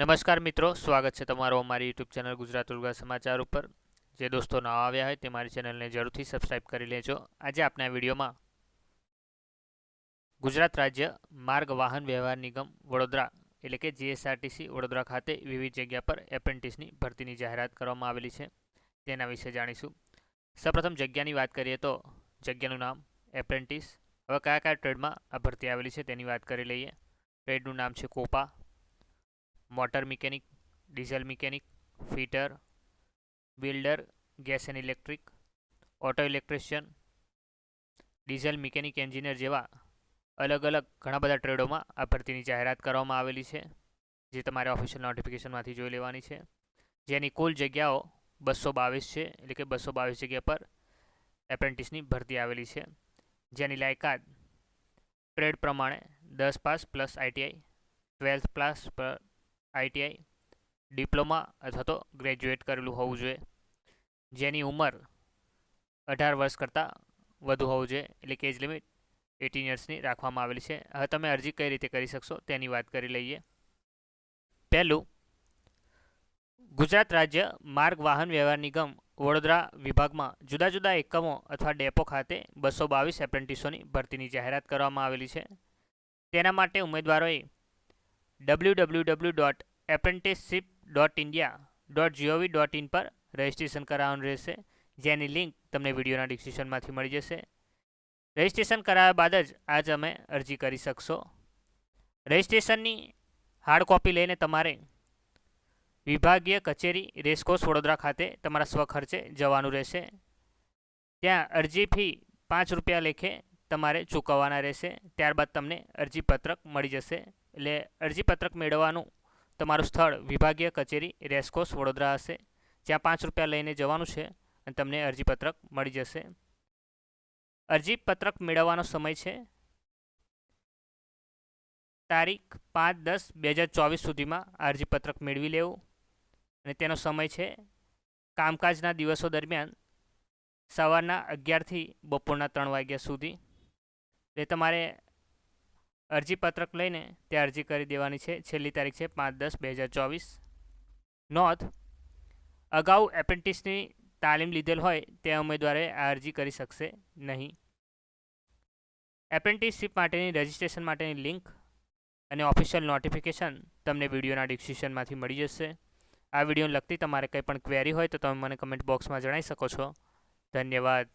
નમસ્કાર મિત્રો, સ્વાગત છે તમારો અમારી યુટ્યુબ ચેનલ ગુજરાત ઉર્ગા સમાચાર ઉપર. જે દોસ્તો નવા આવ્યા હોય તે મારી ચેનલને જરૂરથી સબસ્ક્રાઇબ કરી લેજો. આજે આપણા વિડીયોમાં ગુજરાત રાજ્ય માર્ગ વાહન વ્યવહાર નિગમ વડોદરા એટલે કે જીએસઆરટીસી વડોદરા ખાતે વિવિધ જગ્યા પર એપ્રેન્ટિસની ભરતીની જાહેરાત કરવામાં આવેલી છે. તેના વિશે જાણીશું. સૌપ્રથમ જગ્યાની વાત કરીએ તો જગ્યાનું નામ એપ્રેન્ટિસ હવે કયા કયા ટ્રેડમાં આ ભરતી આવેલી છે તેની વાત કરી લઈએ. ટ્રેડનું નામ છે COPA. Motor mechanic, diesel mechanic, fitter, builder, gas and electric, auto electrician, diesel mechanic engineer જેવા અલગ અલગ ઘણા બધા ટ્રેડોમાં આ ભરતીની જાહેરાત કરવામાં આવેલી છે, જે તમારે ઓફિશિયલ નોટિફિકેશનમાંથી જોઈ લેવાની છે. જેની કુલ જગ્યાઓ બસો બાવીસ છે, એટલે કે બસો બાવીસ જગ્યા પર એપ્રેન્ટિસની ભરતી આવેલી છે. જેની લાયકાત ટ્રેડ પ્રમાણે દસ pass plus ITI twelfth plus ITI, diploma અથવા તો ગ્રેજ્યુએટ કરેલું હોવું જોઈએ. જેની ઉંમર અઢાર વર્ષ કરતાં વધુ હોવું જોઈએ. એટલે કે એજ લિમિટ એટીન યર્સની રાખવામાં આવેલી છે. હવે તમે અરજી કઈ રીતે કરી શકશો તેની વાત કરી લઈએ. પહેલું, ગુજરાત રાજ્ય માર્ગ વાહન વ્યવહાર નિગમ વડોદરા વિભાગમાં જુદા જુદા એકમો અથવા ડેપો ખાતે બસો બાવીસ એપ્રેન્ટિસોની ભરતીની જાહેરાત કરવામાં આવેલી છે. તેના માટે ઉમેદવારોએ W W W dot apprenticeship dot India dot GOV dot in પર રજિસ્ટ્રેશન કરાવવાનું રહેશે. જેની લિંક તમને વિડીયોના ડિસ્ક્રિપ્શનમાંથી મળી જશે. રજિસ્ટ્રેશન કરાવ્યા બાદ જ આ તમે અરજી કરી શકશો. રજિસ્ટ્રેશનની હાર્ડ કોપી લઈને તમારે વિભાગીય કચેરી રેસકોર્સ વડોદરા ખાતે તમારા સ્વખર્ચે જવાનું રહેશે. ત્યાં અરજી ફી પાંચ રૂપિયા લેખે તમારે ચૂકવવાના રહેશે. ત્યારબાદ તમને અરજીપત્રક મળી જશે. એટલે અરજીપત્રક મેળવવાનું તમારું સ્થળ વિભાગીય કચેરી રેસકોર્સ વડોદરા હશે. જ્યાં પાંચ રૂપિયા લઈને જવાનું છે અને તમને અરજીપત્રક મળી જશે. અરજીપત્રક મેળવવાનો સમય છે તારીખ પાંચ દસ બે હજાર ચોવીસ સુધીમાં અરજીપત્રક મેળવી લેવું. અને તેનો સમય છે કામકાજના દિવસો દરમિયાન સવારના અગિયારથી બપોરના ત્રણ વાગ્યા સુધી. એટલે તમારે અરજીપત્રક લઈને તે અરજી કરી દેવાની છે. છેલ્લી તારીખ છે પાંચ દસ બે હજાર ચોવીસ. નોંધ, અગાઉ એપ્રેન્ટિસની તાલીમ લીધેલ હોય તે ઉમેદવારે આ અરજી કરી શકશે નહીં. એપ્રેન્ટિસશીપ માટેની રજિસ્ટ્રેશન માટેની લિંક અને ઓફિશિયલ નોટિફિકેશન તમને વિડીયોના ડિસ્ક્રિપ્શનમાંથી મળી જશે. આ વિડીયોને લગતી તમારે કંઈ પણ ક્વેરી હોય તો તમે મને કમેન્ટ બોક્સમાં જણાવી શકો છો. ધન્યવાદ.